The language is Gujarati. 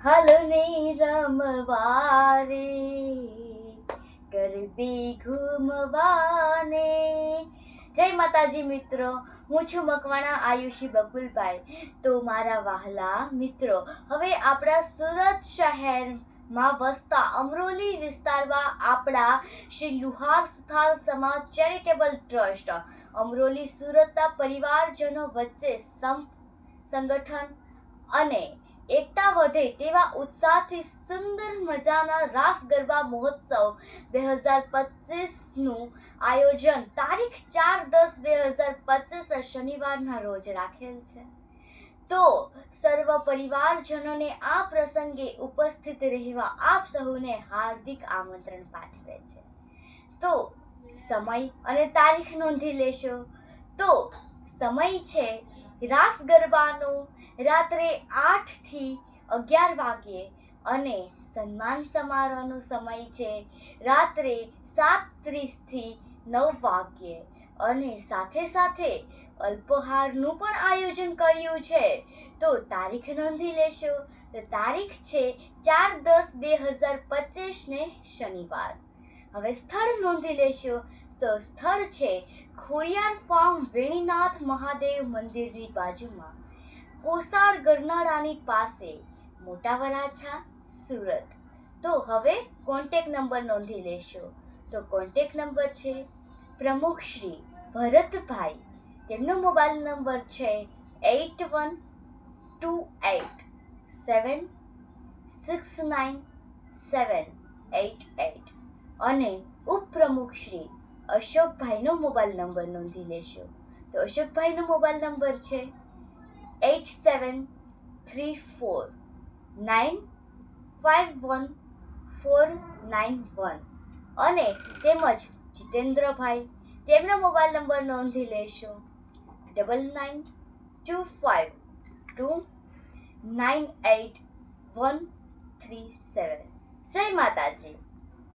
હલને રમવારે ગરબી ઘૂમવાને જય માતાજી મિત્રો હું છું મકવાણા આયુષી બકુલભાઈ તો મારા વહાલા મિત્રો, હવે આપણા સુરત શહેરમાં વસતા અમરોલી વિસ્તારમાં આપણા શ્રી લુહાર સુથાર સમાજ ચેરિટેબલ ટ્રસ્ટ, અમરોલી સુરતના પરિવારજનો વચ્ચે સંપ, સંગઠન અને એકતા વધે તેવા ઉત્સાહથી સુંદર મજાના રાસ ગરબા મહોત્સવ બે હજાર પચીસનું આયોજન. તારીખ ચાર દસ બે હજાર પચીસના શનિવારના રોજ રાખેલ છે. તો સર્વ પરિવારજનોને આ પ્રસંગે ઉપસ્થિત રહેવા આપ સૌને હાર્દિક આમંત્રણ પાઠવે છે. તો સમય અને તારીખ નોંધી લેશો. તો સમય છે રાસ ગરબાનો રાત્રે આઠથી અગિયાર વાગ્યે અને સન્માન સમારોહનો સમય છે. રાત્રે સાત ત્રીસથી નવ વાગ્યે અને સાથે સાથે અલ્પહારનું પણ આયોજન કર્યું છે. તો તારીખ નોંધી લેશો. તો તારીખ છે ચાર દસ બે હજાર પચીસને શનિવાર. હવે સ્થળ નોંધી લેશો. તો સ્થળ છે ખોડિયાર ફાર્મ વેણીનાથ મહાદેવ મંદિરની બાજુમાં. કોસાળ ગરનાળાની પાસે. મોટા વરાછા સુરત. તો હવે કોન્ટેક નંબર નોંધી લેશો. તો કોન્ટેક નંબર છે પ્રમુખ શ્રી ભરતભાઈ. તેમનો મોબાઈલ નંબર છે eight one two eight seven six nine seven eight eight અને ઉપપ્રમુખ શ્રી અશોકભાઈનો મોબાઈલ નંબર નોંધી લેશો. તો અશોકભાઈનો મોબાઈલ નંબર છે eight seven three four nine five one four nine one અને તેમજ જીતેન્દ્રભાઈ, તેમનો મોબાઈલ નંબર નોંધી લેશો. Double nine two five two nine eight one three seven જય માતાજી.